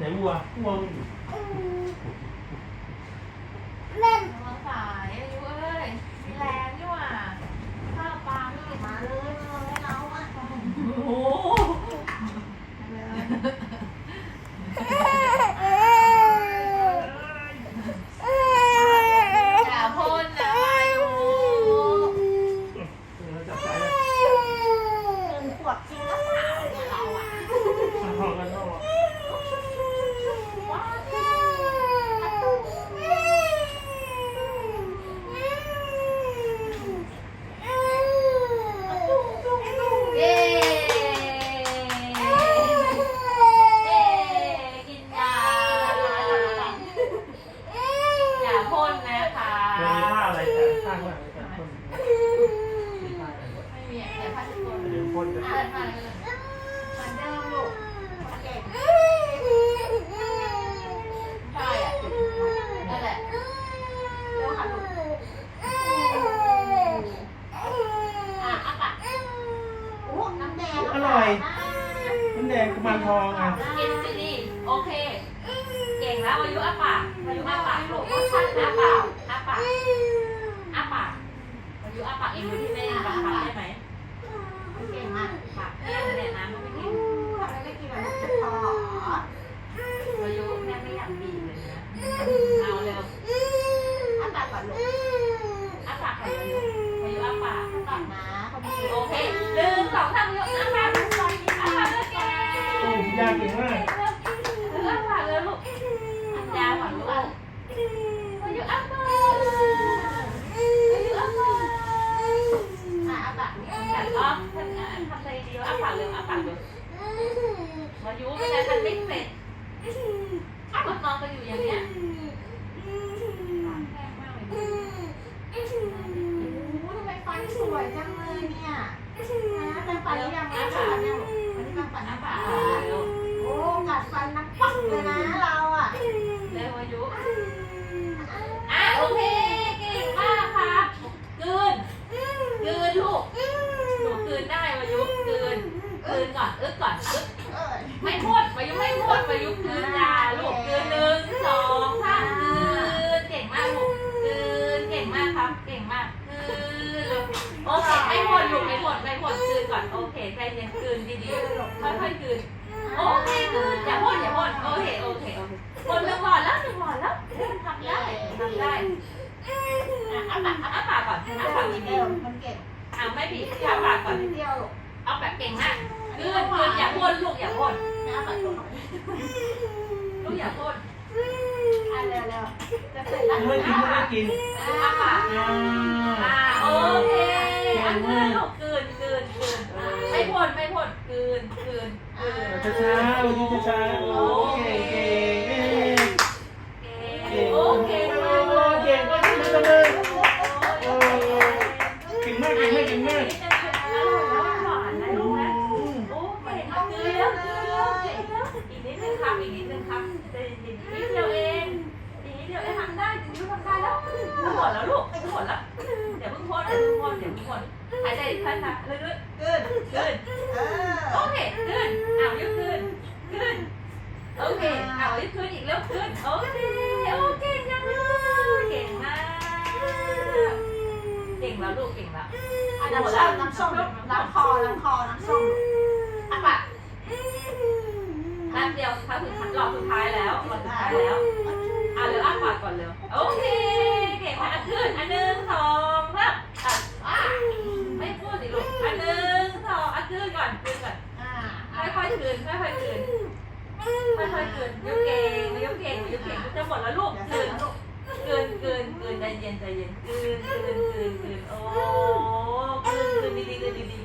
ไหนวัววัวมันอยู่ระวังสายอายุเอ้ยมีแรงนี่หว่าข้าวปลาไม่เห็นมาเลยมาเลยเราอะ โอ้โห อย่าพ่นนะอายุ เราจับใจเลย ขวบจริงหรือเปล่าเนี่ยเราอะ เอากันเอาอะ ว้าวเย้เย้กินยาอย่าพ่น นะคะมันมีท่าอะไรแต่ท่าวอะไรแต่คนมีท่าอะไรวะไม่มีแต่พัดทุกคนเดี๋ยวพ่นจะอ่านมาเลยมันเดิมลูกมันเก่งใช่อะนั่นแหละเร็วค่ะลูกอะอะปะโอ้น้ำแดงอร่อยน้ำแดงกุมารทองอะกินสิดีโอเค เก่งแล้วอายุอะปากอายุอะปากลูกอะปาก อะปากอะปากอายุอะปากเองดูที่แม่บังคับได้ไหม เก่งมาก ปากเนี่ยเนี่ยน้ำก็ไม่กิน ทำไมไม่กินแบบนี้พอ อายุแม่ไม่อยากบีบเลยนะเอาเร็ว อ้าปากก่อนลูก อ้าปากก่อนอายุอายุอ้าปาก ก่อนนะเขาไม่กิน โอเคหนึ่งสองสามอายุอ้าปากอ้าปากอ้าปากเลยแก โอ้พี่ยาเก่งมาก เอออ้าปากเลยลูกอันยาก่อนลูกอายุอ้าปากอายุอ้าปาก อะอ้าปากนี่ แต่ก็ทำงานทำใจดีอ้าปากเร็วอ้าปากเร็วอายุไม่ได้ทันไม่เสร็จอ้าปากนอนกันอยู่อย่างเนี้ยแห้งมากเลย โอ้โหทำไมฟัน สวยจังเลยเนี่ยนะเป็นฟันหรือยังนะฟันเนี่ยวันนี้เป็นฟันอ้านะปาปากกเร็วโอ้กัดฟันนักปักเลยนะเราอะเร็วอายุอะโอเคเก่งมากครับกลืนกลืนลูกหนูกลืนได้วายุกลืนกลืนก่อนอึ๊กก่อนอึ๊กเออไม่พูดวายุไม่พูดวายุกลืนยาลูกกลืนหนึ่งสองสามกลืนเก่งมากลูกกลืนเก่งมากครับ เก่งมากกลืนลูกโอเคไม่หมดลูกไม่หมดไม่หมดกลืนก่อนโอเคใจเย็นกลืนดีๆค่อยๆกลืนโอเคกลืนอย่าพูดอย่าพูดโอเคโอเคโอเคหมดหนึ่งหลอดแล้วหนึ่งหลอดแล้วมันทำได้ทำได้อะอ้าปากอ้าปากก่อนอ้าปากดีเก่งมันเก่งอะไม่ผิดอ้าปากก่อนเดียวเอาแบบเก่งมากกลืนกลืนอย่าพ่นลูกอย่าพ่นนะอ้าปากก่อนลูกอย่าพ่นอะเร็วๆจะเสร็จแล้วไม่กินไม่กินอ้าปาก อ่า อ่าโอเคอะกลืนลูกกลืนกลืนกลืนไม่พ่นไม่พ่นกลืนกลืนกลืน ช้าๆวันนี้ช้าๆโอ้เก่งเก่งเอ้ย เก่งโอเคมากเลย เก่งก็ที่มือเลยโอ้เก่งมากเก่งมากเก่งมาก หวานนะลูกนะ โอ้เก่งมากเลยแล้วอีกนิดนึงครับอีกนิดนึงครับใจเย็นๆนิดเดียวเองอีกนิดเดียวเองทำได้จริงๆทำได้แล้วทั้ง หมดแล้วลูกทั้งหมดแล้วเดี๋ยวเพิ่งพ่นเดี๋ยวเพิ่งพ่นเดี๋ยวเพิ่งพ่นหายใจอีกครั้งนะลึกขึ้นๆขึ้นเอโออเคขึ้นอ้าวยุบขึ้นขึ้นโอเคอ้าวยุบขึ้นอีกแล้วขึ้นโอเคโอเคยังเก่งมากเก่งแล้วลูกเก่งแล้วอะน้ำส้มน้ำส้มน้ำคอน้ำคอน้ำส้มอะปะแป๊บเดียวครั้งสุดท้ายหลอดสุดท้ายแล้วหลอดสุดท้ายแล้วอะเร็วอ้าปากก่อนเร็วโอเค เก่งมากอะขึ้นอันหนึ่งสองสามอะอะไม่พูดสิลูกอันหนึ่งสองอะขึ้นก่อนขึ้นก่อนอ่าค่อยๆขึ้นค่อยๆขึ้นค่อยๆขึ้นยกเก่งยกเก่งยกเก่งจะหมดแล้วลูกเดี๋ยวเสร็ขึ้นแล้วลูกขึ้นขึ้นขึ้นใจเย็นใจเย็นขึ้นขึ้นขึ้นขึ้นโอ้เก่